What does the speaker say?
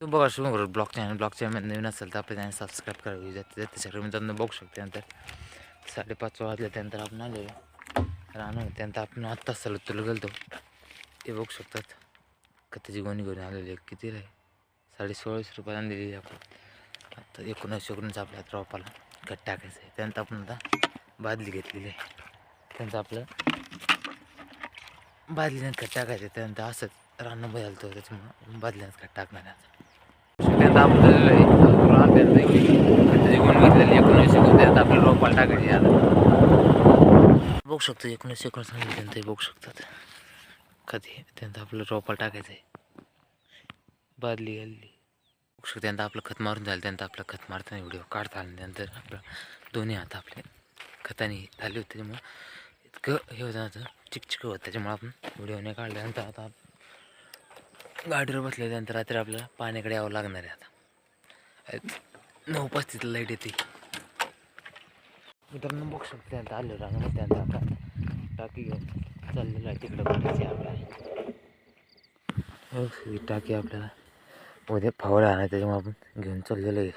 तो बघा शुभ करू ब्लॉग चॅनल ब्लॉग चॅनल नवीन असेल तर आपल्या चॅनल सबस्क्राईब करावी जाते त्याच्याकडे मित्रांनो बघू शकते नंतर. साडेपाच वाजले त्यानंतर आपण आले राहणार त्यानंतर आपण आत्ता सलत तुला गेलतो. ते बघू शकतात. कथेची गोणी गोणी आलेली आहे किती आहे साडे सोळाशे रुपयाला दिलेली आपण. आता एकोणीसशे एकोणीस आपल्या ड्रॉपाला खत टाकायचं आहे. त्यानंतर आपण आता बादली घेतलेली आहे. त्यांचं आपलं बादलीनं खत टाकायचं आहे. त्यानंतर असंच रानं बदलतो त्याच्यामुळं बादलीनं खत टाकणार आहे आता. त्यानंतर आपण झालेलं आहे रान त्यानंतर गुण घेतलेली एकोणीसशे एकोण त्यानंतर आपल्याला रोपाला टाकायची आता. बघू शकतो एकोणीसशे एकोणीस त्यानंतर बघू शकतात कधी त्यानंतर आपलं रोपाला टाकायचं आहे. बादली घालली बघू शकतो त्यांना आपलं खत मारून झालं त्यानंतर आपलं खत मारताना व्हिडिओ काढता आला त्यानंतर आपलं दोन्ही हात आपले खताने झाले होते त्याच्यामुळं इतकं हे होतं ना चिकचिक होतं. त्याच्यामुळं आपण व्हिडिओ नाही काढल्यानंतर आता गाडीवर बसल्यानंतर रात्री आपल्याला पाण्याकडे यावं लागणार आहे आता. नऊ पाच तिथं लाइट येते. मित्रांनो बघू शकतो त्यानंतर आलो रांगणार त्यानंतर आता. टाकी घेऊन चाललेलं आहे तिकडं बघायची आपल्याला ही टाकी आपल्याला उद्या फावडा आहे त्याच्यामुळे आपण घेऊन चाललेलो आहे.